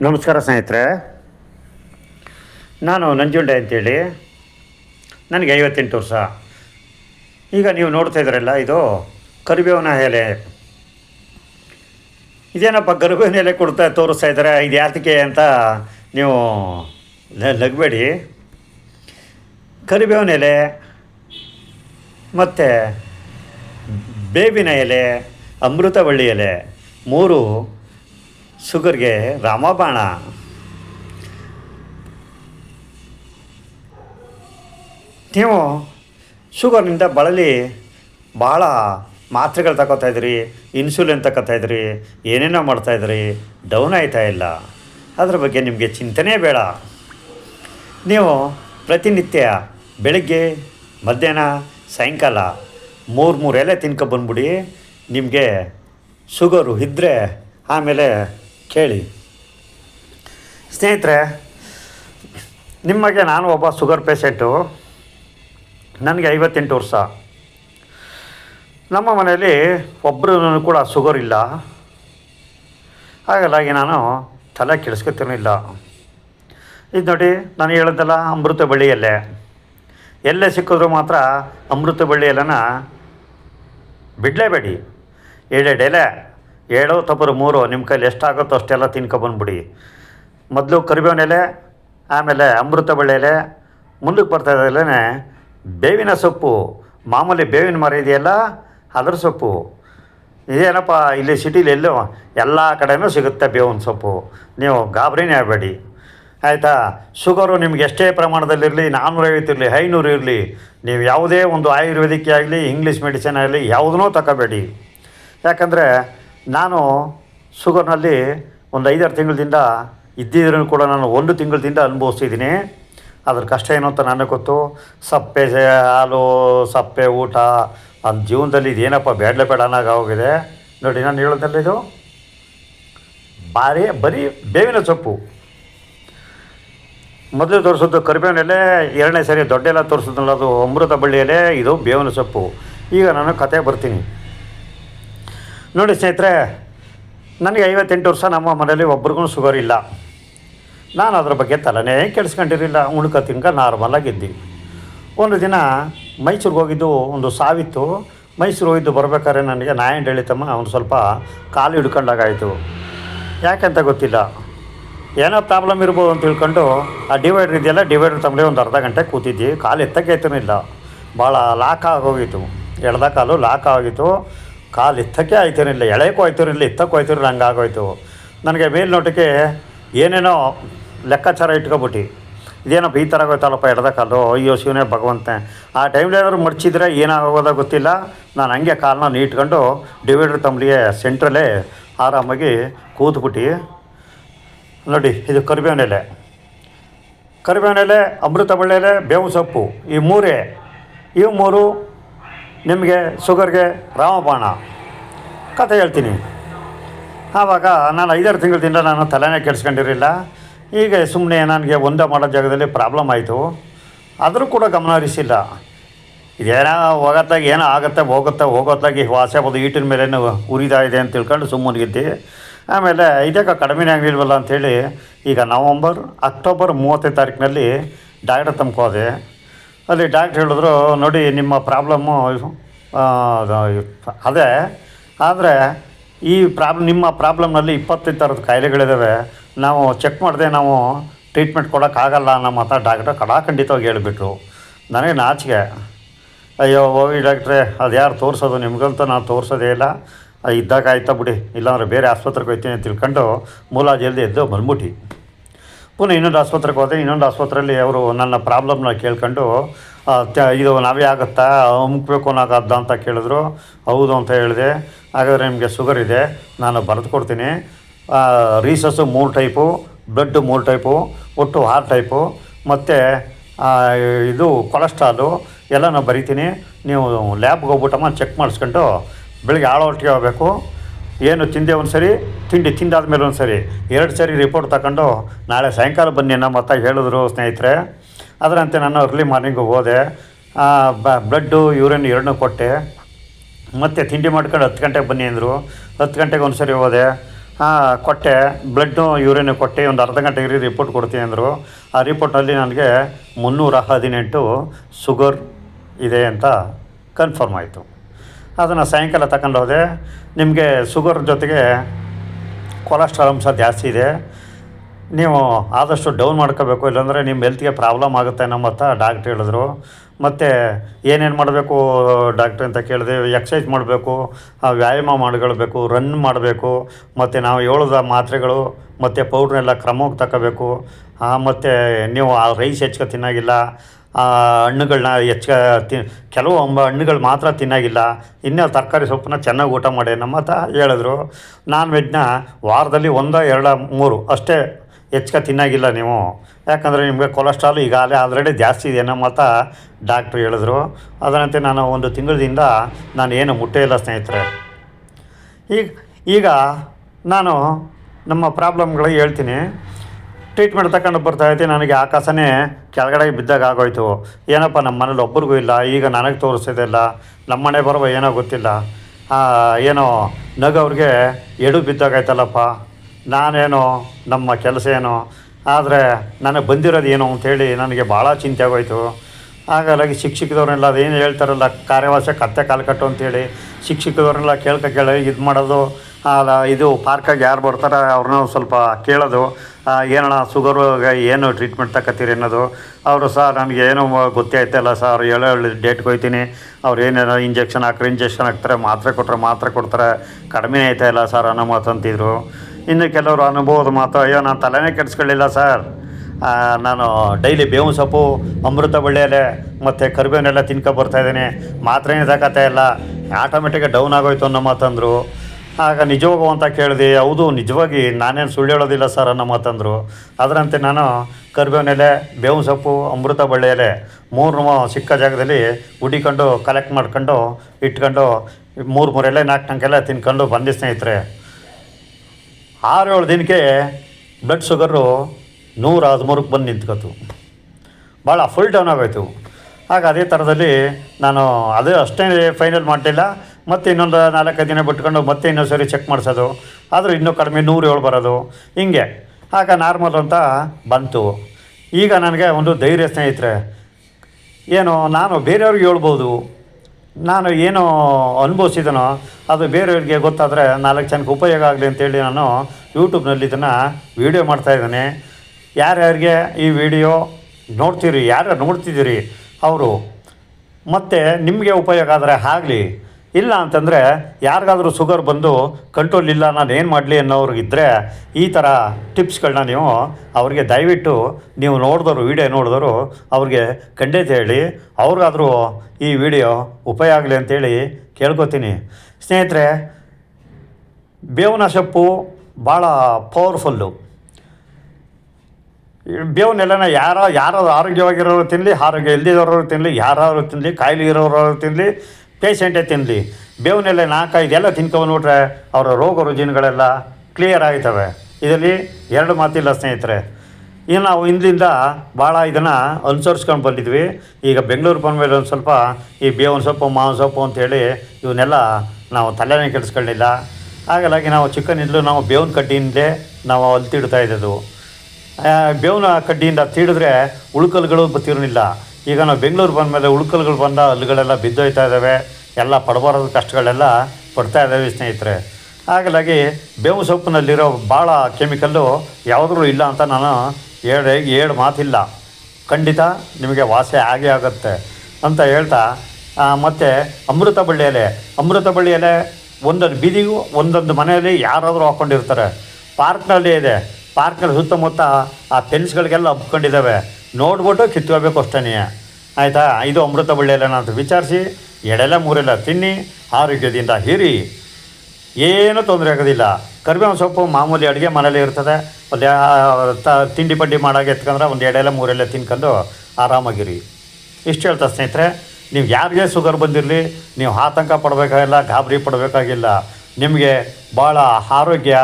ನಮಸ್ಕಾರ ಸ್ನೇಹಿತರೆ. ನಾನು ನಂಜುಂಡೆ ಅಂತೇಳಿ. ನನಗೆ ಐವತ್ತೆಂಟು ವರ್ಷ. ಈಗ ನೀವು ನೋಡ್ತಾ ಇದ್ದೀರಲ್ಲ ಇದು ಕರಿಬೇವಿನ ಎಲೆ. ಇದೇನಪ್ಪ ಕರಿಬೇವಿನ ಎಲೆ ಕೊಡ್ತಾ ತೋರಿಸ್ತಾ ಇದ್ದಾರೆ, ಇದು ಯಾತಕ್ಕೆ ಅಂತ ನೀವು ಲಗಬೇಡಿ. ಕರಿಬೇವಿನ ಎಲೆ, ಮತ್ತು ಬೇವಿನ ಎಲೆ ಅಮೃತಬಳ್ಳಿ ಎಲೆ, ಮೂರು ಶುಗರ್ಗೆ ರಾಮಬಾಣ ನೀವು ಶುಗರ್ನಿಂದ ಬಳಲಿ ಭಾಳ ಮಾತ್ರೆಗಳು ತಗೋತಾ ಇದ್ರಿ ಇನ್ಸುಲಿನ್ ತಗೋತಾ ಇದ್ರಿ, ಏನೇನೋ ಮಾಡ್ತಾ ಇದ್ರಿ ಡೌನ್ ಆಯ್ತಾ ಇಲ್ಲ? ಅದ್ರ ಬಗ್ಗೆ ನಿಮಗೆ ಚಿಂತನೆ ಬೇಡ. ನೀವು ಪ್ರತಿನಿತ್ಯ ಬೆಳಗ್ಗೆ, ಮಧ್ಯಾಹ್ನ, ಸಾಯಂಕಾಲ ಮೂರು ಮೂರು ಎಲೆ ತಿನ್ಕೊಬಂದ್ಬಿಡಿ ನಿಮಗೆ ಶುಗರು ಇದ್ದರೆ ಆಮೇಲೆ ಕೇಳಿ. ಸ್ನೇಹಿತರೆ ನಿಮಗೆ ನಾನು ಒಬ್ಬ ಶುಗರ್ ಪೇಷೆಂಟು ನನಗೆ ಐವತ್ತೆಂಟು ವರ್ಷ. ನಮ್ಮ ಮನೆಯಲ್ಲಿ ಒಬ್ಬರು ಕೂಡ ಶುಗರ್ ಇಲ್ಲ. ಹಾಗಾಗಿ ನಾನು ತಲೆ ಕೆಡಿಸ್ಕೊತಿರಲಿಲ್ಲ ಇದು ನೋಡಿ, ನಾನು ಹೇಳಿದ್ದಲ್ಲ ಅಮೃತ ಬಳ್ಳಿಯಲ್ಲೇ ಎಲ್ಲೇ ಸಿಕ್ಕಿದ್ರು ಮಾತ್ರ ಅಮೃತ ಬಳ್ಳಿ ಬಿಡಲೇಬೇಡಿ. ಎಲೆ. ಏಳು ತಪ್ಪರು ಮೂರು ನಿಮ್ಮ ಕೈಲಿ ಎಷ್ಟಾಗುತ್ತೋ ಅಷ್ಟೆಲ್ಲ ತಿನ್ಕೊಬಂದ್ಬಿಡಿ ಮೊದಲು ಕರಿಬೇವಿನ ಎಲೆ, ಆಮೇಲೆ ಅಮೃತ ಬಳ್ಳಿ ಎಲೆ, ಮುಂದಕ್ಕೆ ಬರ್ತಾ ಇದ್ದಲ್ಲೇ ಬೇವಿನ ಸೊಪ್ಪು. ಮಾಮೂಲಿ ಬೇವಿನ ಮರ ಇದೆಯಲ್ಲ, ಅದರ ಸೊಪ್ಪು. ಇದೇನಪ್ಪ, ಇಲ್ಲಿ ಸಿಟಿಲಿ ಎಲ್ಲೋ ಎಲ್ಲ ಕಡೆನೂ ಸಿಗುತ್ತೆ ಬೇವಿನ ಸೊಪ್ಪು. ನೀವು ಗಾಬರಿನೇ ಆಗಬೇಡಿ. ಆಯಿತಾ? ಶುಗರು ನಿಮ್ಗೆ ಎಷ್ಟೇ ಪ್ರಮಾಣದಲ್ಲಿರಲಿ ನಾನ್ನೂರೈವತ್ತು ಇರಲಿ, ಐನೂರು ಇರಲಿ, ನೀವು ಯಾವುದೇ ಒಂದು ಆಯುರ್ವೇದಿಕ್ ಆಗಲಿ, ಇಂಗ್ಲೀಷ್ ಮೆಡಿಸಿನ್ ಆಗಲಿ, ಯಾವುದನ್ನೂ ತಗೋಬೇಡಿ ಯಾಕಂದರೆ ನಾನು ಶುಗರ್ನಲ್ಲಿ ಒಂದು ಐದಾರು ತಿಂಗಳಿಂದ ಇದ್ದಿದ್ರೂ ಕೂಡ ನಾನು ಒಂದು ತಿಂಗಳಿಂದ ಅನುಭವಿಸ್ತಿದ್ದೀನಿ. ಅದ್ರ ಕಷ್ಟ ಏನು ಅಂತ ನನಗೆ ಗೊತ್ತು. ಸಪ್ಪೆ ಹಾಲು, ಸಪ್ಪೆ ಊಟ ನನ್ನ ಜೀವನದಲ್ಲಿ ಇದೇನಪ್ಪ ಬೇಡಲೇ ಬೇಡ ಹೋಗಿದೆ. ನೋಡಿ ನಾನು ಹೇಳೋದಲ್ಲ ಇದು ಬಾರಿ, ಬರೀ ಬೇವಿನ ಸೊಪ್ಪು. ಮೊದಲು ತೋರಿಸೋದು ಕರಿಬೇವಿನ ಎಲೆ, ಎರಡನೇ ಸರಿ ದೊಡ್ಡ ಎಲ್ಲ ಅದು ಅಮೃತ ಬಳ್ಳಿ ಎಲೆ, ಇದು ಬೇವಿನ ಸೊಪ್ಪು. ಈಗ ನಾನು ಕತೆ ಬರ್ತೀನಿ. ನೋಡಿ ಸ್ನೇಹಿತರೆ, ನನಗೆ ಐವತ್ತೆಂಟು ವರ್ಷ ನಮ್ಮ ಮನೇಲಿ ಒಬ್ರಿಗೂ ಶುಗರ್ ಇಲ್ಲ. ನಾನು ಅದ್ರ ಬಗ್ಗೆ ತಲೆನೇ ಕೆಡಿಸ್ಕೊಂಡಿರಲಿಲ್ಲ. ಉಣ್ಕ, ತಿನ್ಕ ನಾರ್ಮಲಾಗಿದ್ದೀನಿ ಒಂದು ದಿನ ಮೈಸೂರಿಗೆ ಹೋಗಿದ್ದು ಒಂದು ಸಾವಿತ್ತು. ಮೈಸೂರು ಹೋಗಿದ್ದು ಬರ್ಬೇಕಾದ್ರೆ ನನಗೆ ನಾಯಂಡ್ ಹೇಳಿತಮ್ಮ, ಅವನು ಸ್ವಲ್ಪ ಕಾಲು ಹಿಡ್ಕೊಂಡಾಗಾಯಿತು. ಯಾಕೆಂತ ಗೊತ್ತಿಲ್ಲ. ಏನೋ ಪ್ರಾಬ್ಲಮ್ ಇರ್ಬೋದು ಅಂತ ತಿಳ್ಕೊಂಡು ಆ ಡಿವೈಡರ್ ಇದೆಯಲ್ಲ ಡಿವೈಡರ್ ತಮ್ಮಲ್ಲಿ ಒಂದು ಅರ್ಧ ಗಂಟೆ ಕೂತಿದ್ದಿ ಕಾಲು ಎತ್ತಕ್ಕೆ ಇಲ್ಲ. ಭಾಳ ಲಾಕ್ ಆಗೋಗಿತ್ತು ಎಳ್ದ ಕಾಲು ಲಾಕ್ ಆಗಿತ್ತು ಕಾಲು ಎತ್ತಕ್ಕೆ ಆಯ್ತಿರಲಿಲ್ಲ, ಎಳೆಯಕ್ಕೂ ಆಯ್ತಿರಲಿಲ್ಲ ಎತ್ತಕ್ಕೂ ಆಯ್ತಿರಲಿಲ್ಲ ಹಂಗೆ ಆಗೋಯ್ತು ನನಗೆ ಮೇಲ್ನೋಟಕ್ಕೆ ಏನೇನೋ ಲೆಕ್ಕಾಚಾರ ಇಟ್ಕೊಬಿಟ್ಟು. ಇದೇನಪ್ಪ ಈ ಥರ ಆಗೋಯ್ತಲ್ಲಪ್ಪ ಎಡದ ಕಾಲು, ಅಯ್ಯೋ ಶಿವನೇ ಭಗವಂತೆ ಆ ಏನಾದ್ರು ಮಡಚಿದ್ರೆ ಏನಾಗೋದ ಗೊತ್ತಿಲ್ಲ. ನಾನು ಹಂಗೆ ಕಾಲನ್ನ ನೀಟ್ಕೊಂಡು ಡಿವೈಡರ್ ತಂಬಳಿಗೆ ಸೆಂಟ್ರಲ್ಲೇ ಆರಾಮಾಗಿ ಕೂತ್ಬಿಟ್ಟು. ನೋಡಿ, ಇದು ಕರಿಬೇವಿನ ಎಲೆ. ಕರಿಬೇವಿನ ಎಲೆ ಅಮೃತ ಬಳ್ಳೆಲೆ ಬೇವು ಸೊಪ್ಪು, ಈ ಮೂರೇ. ಇವು ಮೂರು ನಿಮಗೆ ಶುಗರ್ಗೆ ರಾಮಬಾಣ. ಕತೆ ಹೇಳ್ತೀನಿ. ಆವಾಗ ನಾನು ಐದಾರು ತಿಂಗಳಿಂದ ನಾನು ತಲೆನೇ ಕೆಡಿಸ್ಕೊಂಡಿರಲಿಲ್ಲ. ಈಗ ಸುಮ್ಮನೆ ನನಗೆ ಒಂದೇ ಮಾಡೋ ಜಾಗದಲ್ಲಿ ಪ್ರಾಬ್ಲಮ್ ಆಯಿತು. ಆದರೂ ಕೂಡ ಗಮನ ಹರಿಸಿಲ್ಲ. ಇದೇನೋ ಹೋಗತ್ತಾಗ ಏನೋ ಆಗುತ್ತೆ, ಹೋಗುತ್ತೆ, ಹೋಗೋತ್ತಾಗಿ ವಾಸೆ ಬಂದು ಈಟಿನ ಮೇಲೇನು ಉರಿತಾ ಇದೆ ಅಂತ ತಿಳ್ಕೊಂಡು ಸುಮ್ಮನಿಗಿದ್ದೆ ಆಮೇಲೆ ಇದಕ್ಕೆ ಕಡಿಮೆನೇ ಆಗಿಲ್ವಲ್ಲ ಅಂಥೇಳಿ ಈಗ ನವಂಬರ್, ಅಕ್ಟೋಬರ್ ಮೂವತ್ತನೇ ತಾರೀಕಿನಲ್ಲಿ ಡಾಕ್ಟರ್ ತಮ್ಕೋದೆ ಅಲ್ಲಿ ಡಾಕ್ಟ್ರ್ ಹೇಳಿದ್ರು, ನೋಡಿ, ನಿಮ್ಮ ಪ್ರಾಬ್ಲಮ್ಮು ಅದೇ ಆದರೆ ಈ ಪ್ರಾಬ್ಲಮ್ ನಿಮ್ಮ ಪ್ರಾಬ್ಲಮ್ನಲ್ಲಿ ಇಪ್ಪತ್ತೈದು ಥರದ ಕಾಯಿಲೆಗಳಿದ್ದಾವೆ ನಾವು ಚೆಕ್ ಮಾಡಿದೆ ನಾವು ಟ್ರೀಟ್ಮೆಂಟ್ ಕೊಡೋಕ್ಕಾಗಲ್ಲ ನಮ್ಮ ಹತ್ರ ಡಾಕ್ಟ್ರ್ ಕಡಾಖಂಡಿತವಾಗಿ ಹೇಳಿಬಿಟ್ರು. ನನಗೆ ನಾಚಿಕೆ. ಅಯ್ಯೋ, ಓವಿ ಡಾಕ್ಟ್ರೆ ಅದು ಯಾರು ತೋರಿಸೋದು ನಿಮಗಂತೂ ನಾನು ತೋರಿಸೋದೇ ಇಲ್ಲ. ಇದ್ದಾಗ ಆಯ್ತಾ ಬಿಡಿ, ಇಲ್ಲಾಂದ್ರೆ ಬೇರೆ ಆಸ್ಪತ್ರೆಗೆ ಹೋಗ್ತೀನಿ ತಿಳ್ಕೊಂಡು ಮೂಲ ಜಲ್ದಿ ಎದ್ದು ಬಂದ್ಬಿಟ್ಟು ಪುನಃ ಇನ್ನೊಂದು ಆಸ್ಪತ್ರೆಗೆ ಹೋದೆ. ಇನ್ನೊಂದು ಆಸ್ಪತ್ರೆಯಲ್ಲಿ ಅವರು ನನ್ನ ಪ್ರಾಬ್ಲಮ್ನ ಕೇಳ್ಕೊಂಡು ಇದು ನಾವೇ ಆಗುತ್ತಾ? ಅಮ್ಕಬೇಕು ಅನ್ನೋಕ್ಕಾಗ್ದ ಅಂತ ಕೇಳಿದ್ರು. ಹೌದು ಅಂತ ಹೇಳಿದೆ. ಹಾಗಾದರೆ ನಿಮಗೆ ಶುಗರ್ ಇದೆ. ನಾನು ಬರೆದು ಕೊಡ್ತೀನಿ. ರೀಸಸ್ಸು ಮೂರು ಟೈಪು ಬ್ಲಡ್ ಮೂರು ಟೈಪು ಒಟ್ಟು ಆರು ಟೈಪು ಮತ್ತು ಇದು ಕೊಲೆಸ್ಟ್ರಾಲು ಎಲ್ಲ ನಾನು ಬರಿತೀನಿ. ನೀವು ಲ್ಯಾಬ್ಗೆ ಹೋಗ್ಬಿಟ್ಟಮ್ಮ ಚೆಕ್ ಮಾಡಿಸ್ಕೊಂಡು ಬೆಳಿಗ್ಗೆ ಆಳೊಟ್ಟಿಗೆ ಹೋಗಬೇಕು. ಏನು ತಿಂದೆ ಒಂದು ಸರಿ ತಿಂಡಿ ತಿಂದಾದ್ಮೇಲೆ ಒಂದು ಸರಿ ಎರಡು ಸರಿ ರಿಪೋರ್ಟ್ ತಗೊಂಡು ನಾಳೆ ಸಾಯಂಕಾಲ ಬನ್ನಿ ನಮ್ಮ ಅತ್ತ ಹೇಳಿದ್ರು ಸ್ನೇಹಿತರೆ. ಅದರಂತೆ ನಾನು ಅರ್ಲಿ ಮಾರ್ನಿಂಗು ಹೋದೆ. ಬ್ಲಡ್ಡು ಯೂರಿನ್ ಎರಡನ್ನೂ ಕೊಟ್ಟೆ. ಮತ್ತು ತಿಂಡಿ ಮಾಡ್ಕೊಂಡು ಹತ್ತು ಗಂಟೆಗೆ ಬನ್ನಿ ಅಂದರು. ಹತ್ತು ಗಂಟೆಗೆ ಒಂದು ಸರಿ ಹೋದೆ ಕೊಟ್ಟೆ. ಬ್ಲಡ್ಡು ಯೂರಿನ್ ಕೊಟ್ಟೆ. ಒಂದು ಅರ್ಧ ಗಂಟೆಗೆ ಇರಿ ರಿಪೋರ್ಟ್ ಕೊಡ್ತೀನಿ ಅಂದರು. ಆ ರಿಪೋರ್ಟಲ್ಲಿ ನನಗೆ ಮುನ್ನೂರ ಹದಿನೆಂಟು ಶುಗರ್ ಇದೆ ಅಂತ ಕನ್ಫರ್ಮ್ ಆಯಿತು. ಅದನ್ನು ಸಾಯಂಕಾಲ ತಗೊಂಡು ಹೋದೆ. ನಿಮಗೆ ಶುಗರ್ ಜೊತೆಗೆ ಕೊಲೆಸ್ಟ್ರಾಲ್ ಅಂಶ ಜಾಸ್ತಿ ಇದೆ. ನೀವು ಆದಷ್ಟು ಡೌನ್ ಮಾಡ್ಕೋಬೇಕು, ಇಲ್ಲಾಂದರೆ ನಿಮ್ಮ ಹೆಲ್ತ್ಗೆ ಪ್ರಾಬ್ಲಮ್ ಆಗುತ್ತೆ ನಮ್ಮ ಹತ್ರ ಡಾಕ್ಟ್ರ್ ಹೇಳಿದ್ರು. ಮತ್ತು ಏನೇನು ಮಾಡಬೇಕು ಡಾಕ್ಟ್ರ್ ಅಂತ ಕೇಳಿದೆ. ಎಕ್ಸಸೈಸ್ ಮಾಡಬೇಕು ವ್ಯಾಯಾಮ ಮಾಡ್ಕೊಳ್ಬೇಕು ರನ್ ಮಾಡಬೇಕು, ಮತ್ತು ನಾವು ಹೇಳೋದ ಮಾತ್ರೆಗಳು, ಮತ್ತು ಪೌಡ್ರನ್ನೆಲ್ಲ ಕ್ರಮವಾಗಿ ತಗೋಬೇಕು ಮತ್ತು ನೀವು ಆ ರೈಸ್ ಹೆಚ್ಚಿಗೆ ತಿನ್ನೋಂಗಿಲ್ಲ. ಹಣ್ಣುಗಳನ್ನ ಹೆಚ್ಚ ತಿ, ಕೆಲವು ಒಂಬ ಹಣ್ಣುಗಳು ಮಾತ್ರ ತಿನ್ನಾಗಿಲ್ಲ. ಇನ್ನೂ ತರಕಾರಿ ಸೊಪ್ಪನ್ನ ಚೆನ್ನಾಗಿ ಊಟ ಮಾಡಿ ನಮ್ಮ ಹತ್ರ ಹೇಳಿದ್ರು. ನಾನ್ ವೆಜ್ನ ವಾರದಲ್ಲಿ ಒಂದು ಎರಡು ಮೂರು ಅಷ್ಟೇ ಹೆಚ್ಚಿಗೆ ತಿನ್ನಾಗಿಲ್ಲ ನೀವು. ಯಾಕಂದರೆ ನಿಮಗೆ ಕೊಲೆಸ್ಟ್ರಾಲ್ ಈಗಾಗಲೇ ಆಲ್ರೆಡಿ ಜಾಸ್ತಿ ಇದೆ ನಮ್ಮ ಹತ್ರ ಡಾಕ್ಟ್ರು ಹೇಳಿದ್ರು. ಅದರಂತೆ ನಾನು ಒಂದು ತಿಂಗಳಿಂದ ನಾನು ಏನು ಮುಟ್ಟೇ ಇಲ್ಲ ಸ್ನೇಹಿತರೆ. ಈಗ ಈಗ ನಾನು ನಮ್ಮ ಪ್ರಾಬ್ಲಮ್ಗಳಿಗೆ ಹೇಳ್ತೀನಿ. ಟ್ರೀಟ್ಮೆಂಟ್ ತಗೊಂಡು ಬರ್ತಾ ಇದ್ದೆ. ನನಗೆ ಆಕಾಶನೇ ಕೆಳಗಡೆ ಬಿದ್ದಾಗ ಆಗೋಯ್ತು. ಏನಪ್ಪ, ನಮ್ಮ ಮನೇಲಿ ಒಬ್ಬರಿಗೂ ಇಲ್ಲ. ಈಗ ನನಗೆ ತೋರಿಸ್ತಿದ್ದಿಲ್ಲ ನಮ್ಮ ಮನೆ ಬರುವ ಏನೋ ಗೊತ್ತಿಲ್ಲ. ಏನೋ ನಗವ್ರಿಗೆ ಎಡು ಬಿದ್ದಾಗೈತಲ್ಲಪ್ಪ ನಾನೇನೋ, ನಮ್ಮ ಕೆಲಸ ಏನೋ. ಆದರೆ ನನಗೆ ಬಂದಿರೋದು ಏನು ಅಂಥೇಳಿ ನನಗೆ ಭಾಳ ಚಿಂತೆ ಆಗೋಯ್ತು. ಹಾಗಾಗಿ ಶಿಕ್ಷಕದವ್ರನ್ನೆಲ್ಲ ಅದೇನು ಹೇಳ್ತಾರಲ್ಲ ಕಾರ್ಯವಾಸ ಕತ್ತೆ ಕಾಲು ಕಟ್ಟು ಅಂತೇಳಿ ಶಿಕ್ಷಕದವ್ರನ್ನೆಲ್ಲ ಕೇಳ್ಕ ಕೇಳಿ ಇದು ಮಾಡೋದು ಅಲ್ಲ ಇದು ಪಾರ್ಕಾಗಿ ಯಾರು ಬರ್ತಾರೆ ಅವ್ರನ್ನ ಸ್ವಲ್ಪ ಕೇಳೋದು ಏನಣ್ಣ ಶುಗರ್ಗೆ ಏನು ಟ್ರೀಟ್ಮೆಂಟ್ ತಗೋತೀರಿ ಅನ್ನೋದು. ಅವರು ಸರ್, ನನಗೆ ಏನು ಗೊತ್ತೇ ಆಯ್ತಲ್ಲ ಸರ್ ಹೇಳೋ ಡೇಟ್ಗೆ ಹೋಗ್ತೀನಿ ಅವ್ರು ಏನೇನೋ ಇಂಜೆಕ್ಷನ್ ಹಾಕ್ರೆ ಇಂಜೆಕ್ಷನ್ ಹಾಕ್ತಾರೆ, ಮಾತ್ರೆ ಕೊಟ್ಟರೆ ಮಾತ್ರೆ ಕೊಡ್ತಾರೆ, ಕಡಿಮೆ ಆಯ್ತಾ ಇಲ್ಲ ಸರ್ ಅನ್ನೋ ಮಾತು ಅಂತಿದ್ರು. ಇನ್ನು ಕೆಲವರು ಅನುಭವದ ಮಾತು ಅಯ್ಯೋ, ನಾನು ತಲೆನೇ ಕೆಡಿಸ್ಕೊಳ್ಳಿಲ್ಲ ಸರ್. ನಾನು ಡೈಲಿ ಬೇವು ಸೊಪ್ಪು, ಅಮೃತ ಬಳ್ಳಿ ಎಲೆ ಮತ್ತು ಕರಿಬೇವನ್ನೆಲ್ಲ ತಿನ್ಕೊ ಬರ್ತಾಯಿದ್ದೀನಿ ಮಾತ್ರೆನೇ ತಗೋತಾ ಇಲ್ಲ ಆಟೋಮೆಟಿಕ್ ಡೌನ್ ಆಗೋಯ್ತು ಅನ್ನೋ ಮಾತಂದರು. ಆಗ ನಿಜವಾಗು ಅಂತ ಕೇಳಿದೆ, ಹೌದು, ನಿಜವಾಗಿ ನಾನೇನು ಸುಳ್ಳು ಹೇಳೋದಿಲ್ಲ ಸರ್ ಅನ್ನೋ ಮಾತಂದರು. ಅದರಂತೆ ನಾನು ಕರಿಬೇವಿನ ಬೇವಿನ ಸೊಪ್ಪು, ಅಮೃತ ಬಳ್ಳಿ ಎಲೆ ಮೂರು ಸಿಕ್ಕ ಜಾಗದಲ್ಲಿ ಹುಡಿಕೊಂಡು ಕಲೆಕ್ಟ್ ಮಾಡ್ಕೊಂಡು, ಇಟ್ಕೊಂಡು ಮೂರು ಮೂರು ಎಲೆ ನಾಲ್ಕು ನಾಲ್ಕೆಲ್ಲ ತಿನ್ಕೊಂಡು ಬಂದಿ ಸ್ನೇಹಿತರೆ. ಆರು ಏಳು ದಿನಕ್ಕೆ ಬ್ಲಡ್ ಶುಗರು ನೂರ ಹದಿಮೂರಕ್ಕೆ ಬಂದು ನಿಂತ್ಕೊತು. ಭಾಳ ಫುಲ್ ಡೌನ್ ಆಗೋಯ್ತು. ಆಗ ಅದೇ ಥರದಲ್ಲಿ ನಾನು ಅದೇ ಅಷ್ಟೇ ಫೈನಲ್ ಮಾಡಲಿಲ್ಲ. ಮತ್ತೆ ಇನ್ನೊಂದು ನಾಲ್ಕೈದು ದಿನ ಬಿಟ್ಕೊಂಡು ಮತ್ತೆ ಇನ್ನೊಂದು ಸರಿ ಚೆಕ್ ಮಾಡಿಸೋದು. ಆದರೂ ಇನ್ನೂ ಕಡಿಮೆ ನೂರು ಏಳು ಬರೋದು. ಹಿಂಗೆ. ಆಗ ನಾರ್ಮಲ್ ಅಂತ ಬಂತು. ಈಗ ನನಗೆ ಒಂದು ಧೈರ್ಯ ಸ್ನೇಹಿತರೆ, ಏನು ನಾನು ಬೇರೆಯವ್ರಿಗೆ ಹೇಳ್ಬೋದು. ನಾನು ಏನು ಅನುಭವಿಸಿದನೋ ಅದು ಬೇರೆಯವ್ರಿಗೆ ಗೊತ್ತಾದರೆ ನಾಲ್ಕು ಜನಕ್ಕೆ ಉಪಯೋಗ ಆಗಲಿ ಅಂತೇಳಿ ನಾನು ಯೂಟ್ಯೂಬ್ನಲ್ಲಿ ಇದನ್ನು ವೀಡಿಯೋ ಮಾಡ್ತಾಯಿದ್ದೀನಿ ಯಾರ್ಯಾರಿಗೆ ಈ ವಿಡಿಯೋ ನೋಡ್ತೀರಿ ಯಾರು ನೋಡ್ತಿದ್ದೀರಿ, ಅವರು ಮತ್ತು ನಿಮಗೆ ಉಪಯೋಗ ಆದರೆ ಆಗಲಿ, ಇಲ್ಲ ಅಂತಂದರೆ ಯಾರಿಗಾದರೂ ಶುಗರ್ ಬಂದು ಕಂಟ್ರೋಲ್ ಇಲ್ಲ, ನಾನು ಏನು ಮಾಡಲಿ ಅನ್ನೋರಿಗಿದ್ದರೆ ಈ ಥರ ಟಿಪ್ಸ್ಗಳನ್ನ ನೀವು ಅವ್ರಿಗೆ ದಯವಿಟ್ಟು ನೀವು ನೋಡಿದವರು ವಿಡಿಯೋ ನೋಡಿದವರು ಅವ್ರಿಗೆ ಖಂಡಿತ ಹೇಳಿ. ಅವ್ರಿಗಾದರೂ ಈ ವಿಡಿಯೋ ಉಪಯೋಗ ಆಗಲಿ ಅಂತೇಳಿ ಕೇಳ್ಕೊತೀನಿ. ಸ್ನೇಹಿತರೆ, ಬೇವನ ಸೊಪ್ಪು ಭಾಳ ಪವರ್ಫುಲ್ಲು ಬೇವನ್ನೆಲ್ಲನ ಯಾರೋ ಯಾರಾದ್ರು ಆರೋಗ್ಯವಾಗಿರೋರು ತಿನ್ನಲಿ ಆರೋಗ್ಯ ಇಲ್ದಿರೋರು ತಿನ್ನಲಿ ಯಾರಾದ್ರು ತಿನ್ನಲಿ ಕಾಯಿಲೆ ಇರೋರು ತಿನ್ನಲಿ ಪೇಷೆಂಟೇ ತಿನ್ನಲಿ ಬೇವನ್ನೆಲ್ಲ ನಾಲ್ಕೈದು ಎಲ್ಲ ತಿನ್ಕೊಂಡ್ಬಿಟ್ರೆ ಅವರ ರೋಗ ರುಜಿನಗಳೆಲ್ಲ ಕ್ಲಿಯರ್ ಆಗ್ತವೆ. ಇದರಲ್ಲಿ ಎರಡು ಮಾತಿಲ್ಲ ಸ್ನೇಹಿತರೆ. ಇನ್ನು ನಾವು ಹಿಂದಿಂದ ಭಾಳ ಇದನ್ನು ಅನುಸರಿಸ್ಕೊಂಡು ಬಂದಿದ್ವಿ. ಈಗ ಬೆಂಗಳೂರು ಬಂದಮೇಲೆ ಒಂದು ಸ್ವಲ್ಪ ಈ ಬೇವಿನ ಸೊಪ್ಪು, ಮಾವಿನ ಸೊಪ್ಪು ಅಂತೇಳಿ ಇವನ್ನೆಲ್ಲ ನಾವು ತಲೆನೇ ಕೆಡಿಸ್ಕೊಳ್ಳಿಲ್ಲ ಹಾಗಾಗಿ ನಾವು ಚಿಕ್ಕನಿಂದಲೂ ನಾವು ಬೇವಿನ ಕಡ್ಡಿಯಿಂದಲೇ ನಾವು ಅಲ್ತಿಡ್ತಾ ಇದ್ದದ್ದು ಬೇವಿನ ಕಡ್ಡಿಯಿಂದ ತೀಡಿದ್ರೆ ಉಳುಕಲ್ಗಳು ಬತ್ತಿರಲಿಲ್ಲ ಈಗ ನಾವು ಬೆಂಗಳೂರು ಬಂದಮೇಲೆ ಉಳುಕಲ್ಗಳು ಬಂದ ಹಲ್ಲುಗಳೆಲ್ಲ ಬಿದ್ದೋಯ್ತಾ ಇದ್ದಾವೆ. ಎಲ್ಲ ಪಡಬಾರದ ಕಷ್ಟಗಳೆಲ್ಲ ಪಡ್ತಾ ಇದ್ದಾವೆ ಸ್ನೇಹಿತರೆ. ಹಾಗಾಗಿ ಬೇವು ಸೊಪ್ಪಿನಲ್ಲಿರೋ ಭಾಳ ಕೆಮಿಕಲ್ಲು ಯಾವುದ್ರೂ ಇಲ್ಲ ಅಂತ ನಾನು ಹೇಳಿ ಏಳು ಮಾತಿಲ್ಲ. ಖಂಡಿತ ನಿಮಗೆ ವಾಸಿ ಆಗೇ ಆಗುತ್ತೆ ಅಂತ ಹೇಳ್ತಾ ಮತ್ತು ಅಮೃತ ಬಳ್ಳಿ ಎಲೆ. ಅಮೃತ ಬಳ್ಳಿ ಎಲೆ ಒಂದೊಂದು ಬೀದಿಗೂ ಒಂದೊಂದು ಮನೆಯಲ್ಲಿ ಯಾರಾದರೂ ಹಾಕ್ಕೊಂಡಿರ್ತಾರೆ ಪಾರ್ಕ್ನಲ್ಲಿ ಇದೆ. ಪಾರ್ಕ್ನಲ್ಲಿ ಸುತ್ತಮುತ್ತ ಆ ಪೆನ್ಸ್ಗಳಿಗೆಲ್ಲ ಹಬ್ಕೊಂಡಿದ್ದಾವೆ ನೋಡ್ಬಿಟ್ಟು ಕಿತ್ಕೋಬೇಕು ಅಷ್ಟೇ ಆಯಿತಾ? ಇದು ಅಮೃತ ಬಳ್ಳಿ ಎಲೆನ ಅಂತ ವಿಚಾರಿಸಿ ಎಡೆಲ್ಲ ಮೂರೆಲ್ಲ ತಿನ್ನಿ, ಆರೋಗ್ಯದಿಂದ ಹೀರಿ. ಏನೂ ತೊಂದರೆ ಆಗೋದಿಲ್ಲ. ಕರಿಬೇವಿನ ಸೊಪ್ಪು ಮಾಮೂಲಿ ಅಡುಗೆ ಮನೇಲಿ ಇರ್ತದೆ. ಒಂದು ತಿಂಡಿ ಪಡ್ಡಿ ಮಾಡಾಗ ಎತ್ಕೊಂಡ್ರೆ ಒಂದು ಎಡೆಲ್ಲ ಮೂರೆಲ್ಲ ತಿನ್ಕೊಂಡು ಆರಾಮಾಗಿರಿ. ಇಷ್ಟು ಹೇಳ್ತಾ ಸ್ನೇಹಿತರೆ, ನೀವು ಯಾರಿಗೆ ಶುಗರ್ ಬಂದಿರಲಿ, ನೀವು ಆತಂಕ ಪಡಬೇಕಾಗಿಲ್ಲ, ಗಾಬರಿ ಪಡಬೇಕಾಗಿಲ್ಲ. ನಿಮಗೆ ಭಾಳ ಆರೋಗ್ಯ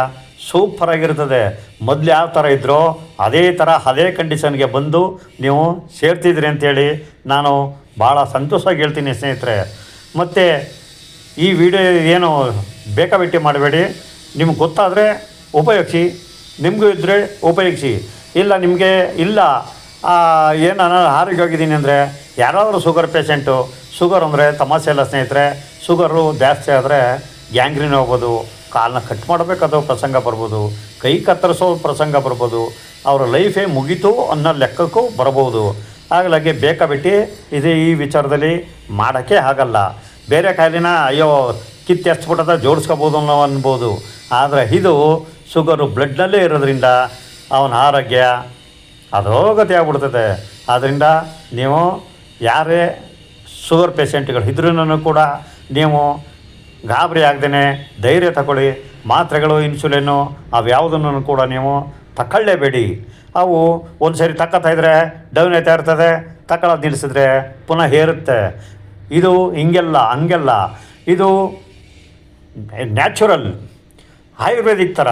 ಸೂಪರಾಗಿರ್ತದೆ ಮೊದಲು ಯಾವ ಥರ ಇದ್ರೋ ಅದೇ ಥರ ಅದೇ ಕಂಡೀಷನ್ಗೆ ಬಂದು ನೀವು ಸೇರ್ತಿದ್ರಿ ಅಂತೇಳಿ ನಾನು ಭಾಳ ಸಂತೋಷವಾಗಿ ಹೇಳ್ತೀನಿ ಸ್ನೇಹಿತರೆ. ಮತ್ತು ಈ ವಿಡಿಯೋ ಏನು ಬೇಕಾಬಿಟ್ಟಿ ಮಾಡಬೇಡಿ. ನಿಮ್ಗೆ ಗೊತ್ತಾದರೆ ಉಪಯೋಗಿಸಿ. ನಿಮಗೂ ಇದ್ದರೆ ಉಪಯೋಗಿಸಿ. ಇಲ್ಲ ನಿಮಗೆ ಇಲ್ಲ ಏನು ನಾನು ಆರೋಗ್ಯವಾಗಿದ್ದೀನಿ ಅಂದರೆ ಯಾರಾದರೂ ಶುಗರ್ ಪೇಷೆಂಟು ಶುಗರ್ ಅಂದರೆ ತಮಾಷೆ ಎಲ್ಲ ಸ್ನೇಹಿತರೆ. ಶುಗರು ಜಾಸ್ತಿ ಆದರೆ ಗ್ಯಾಂಗ್ರೀನ್ ಹೋಗ್ಬೋದು ಕಾಲನ್ನ ಕಟ್ ಮಾಡಬೇಕಾದ ಪ್ರಸಂಗ ಬರ್ಬೋದು, ಕೈ ಕತ್ತರಿಸೋ ಪ್ರಸಂಗ ಬರ್ಬೋದು, ಅವರ ಲೈಫೇ ಮುಗೀತು ಅನ್ನೋ ಲೆಕ್ಕಕ್ಕೂ ಬರ್ಬೋದು. ಹಾಗಾಗಿ ಬೇಕಾಬಿಟ್ಟು ಇದೇ ಈ ವಿಚಾರದಲ್ಲಿ ಮಾಡೋಕ್ಕೆ ಆಗಲ್ಲ. ಬೇರೆ ಕಾಯಿಲೆನ ಅಯ್ಯೋ ಕಿತ್ತು ಎಷ್ಟ್ಬಿಟ್ಟದ ಜೋಡಿಸ್ಕೋಬೋದು ಅನ್ನೋ ಅನ್ಬೋದು. ಆದರೆ ಇದು ಶುಗರು ಬ್ಲಡ್ನಲ್ಲೇ ಇರೋದ್ರಿಂದ ಅವನ ಆರೋಗ್ಯ ಅದೋಗತಿ ಆಗ್ಬಿಡ್ತದೆ. ಆದ್ದರಿಂದ ನೀವು ಯಾರೇ ಶುಗರ್ ಪೇಷೆಂಟ್ಗಳು ಇದ್ರೂ ಕೂಡ ನೀವು ಗಾಬರಿ ಆಗದೇ ಧೈರ್ಯ ತಗೊಳ್ಳಿ. ಮಾತ್ರೆಗಳು ಇನ್ಸುಲಿನ್ನು ಅವ್ಯಾವುದನ್ನು ಕೂಡ ನೀವು ತಗೊಳ್ಳೇಬೇಡಿ ಅವು ಒಂದು ಸರಿ ತಕ್ಕತ್ತಾ ಇದ್ದರೆ ಡೌನ್ ಆಯ್ತಾ ಇರ್ತದೆ ತಕೊಳ್ಳೋದು ನಿಲ್ಲಿಸಿದ್ರೆ ಪುನಃ ಏರುತ್ತೆ ಇದು ಹಿಂಗೆಲ್ಲ, ಹಂಗೆಲ್ಲ. ಇದು ನ್ಯಾಚುರಲ್, ಆಯುರ್ವೇದಿಕ್ ಥರ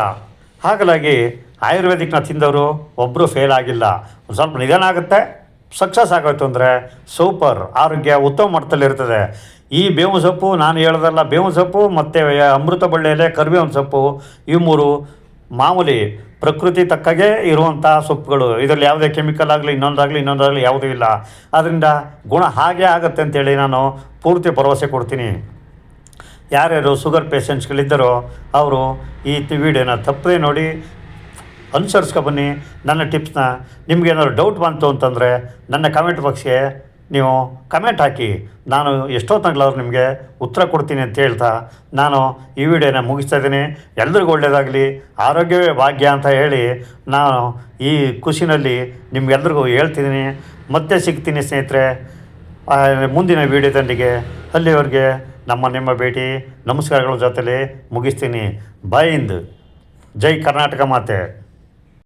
ಹಾಗಾಗಿ ಆಯುರ್ವೇದಿಕ್ನ ತಿಂದವರು ಒಬ್ಬರು ಫೇಲ್ ಆಗಿಲ್ಲ. ಒಂದು ಸ್ವಲ್ಪ ನಿಧಾನ ಆಗುತ್ತೆ ಸಕ್ಸಸ್ ಆಗೋಯ್ತು ಅಂದರೆ ಸೂಪರ್ ಆರೋಗ್ಯ ಉತ್ತಮ ಮಟ್ಟದಲ್ಲಿರ್ತದೆ. ಈ ಬೇವು ಸೊಪ್ಪು ನಾನು ಹೇಳ್ದಲ್ಲ, ಬೇವು ಸೊಪ್ಪು ಮತ್ತು ಅಮೃತ ಬಳ್ಳಿಯಲ್ಲೇ ಕರಿಬೇವಿನ ಸೊಪ್ಪು ಈ ಮೂರು ಮಾಮೂಲಿ ಪ್ರಕೃತಿ ತಕ್ಕಾಗೆ ಇರುವಂಥ ಸೊಪ್ಪುಗಳು. ಇದರಲ್ಲಿ ಯಾವುದೇ ಕೆಮಿಕಲ್ ಆಗಲಿ ಇನ್ನೊಂದಾಗಲಿ ಇನ್ನೊಂದಾಗಲಿ ಯಾವುದೂ ಇಲ್ಲ. ಅದರಿಂದ ಗುಣ ಹಾಗೆ ಆಗುತ್ತೆ ಅಂತೇಳಿ ನಾನು ಪೂರ್ತಿ ಭರವಸೆ ಕೊಡ್ತೀನಿ. ಯಾರ್ಯಾರು ಶುಗರ್ ಪೇಷಂಟ್ಸ್ಗಳಿದ್ದರೋ ಅವರು ಈ ವಿಡಿಯೋನ ತಪ್ಪದೆ ನೋಡಿ ಅನುಸರಿಸ್ಕೊ ಬನ್ನಿ. ನನ್ನ ಟಿಪ್ಸ್ನ ನಿಮ್ಗೇನಾದ್ರು ಡೌಟ್ ಬಂತು ಅಂತಂದರೆ, ನನ್ನ ಕಮೆಂಟ್ ಬಾಕ್ಸ್ಗೆ ನೀವು ಕಮೆಂಟ್ ಹಾಕಿ. ನಾನು ಎಷ್ಟೋ ಎಷ್ಟೊತ್ತಂಗ್ಲಾದ್ರು ನಿಮಗೆ ಉತ್ತರ ಕೊಡ್ತೀನಿ ಅಂತ ಹೇಳ್ತಾ, ನಾನು ಈ ವಿಡಿಯೋನ ಮುಗಿಸ್ತಾ ಇದ್ದೀನಿ. ಎಲ್ರಿಗೂ ಒಳ್ಳೆಯದಾಗಲಿ ಆರೋಗ್ಯವೇ ಭಾಗ್ಯ ಅಂತ ಹೇಳಿ ನಾನು ಈ ಖುಷಿನಲ್ಲಿ ನಿಮ್ಗೆಲ್ರಿಗೂ ಹೇಳ್ತಿದ್ದೀನಿ. ಮತ್ತೆ ಸಿಗ್ತೀನಿ ಸ್ನೇಹಿತರೆ ಮುಂದಿನ ವಿಡಿಯೋದೊಂದಿಗೆ ಅಲ್ಲಿವರೆಗೆ ನಮ್ಮ ನಿಮ್ಮ ಭೇಟಿ, ನಮಸ್ಕಾರಗಳ ಜೊತೆಲಿ ಮುಗಿಸ್ತೀನಿ. ಬಾಯಿಂದ ಜೈ ಕರ್ನಾಟಕ ಮಾತೆ.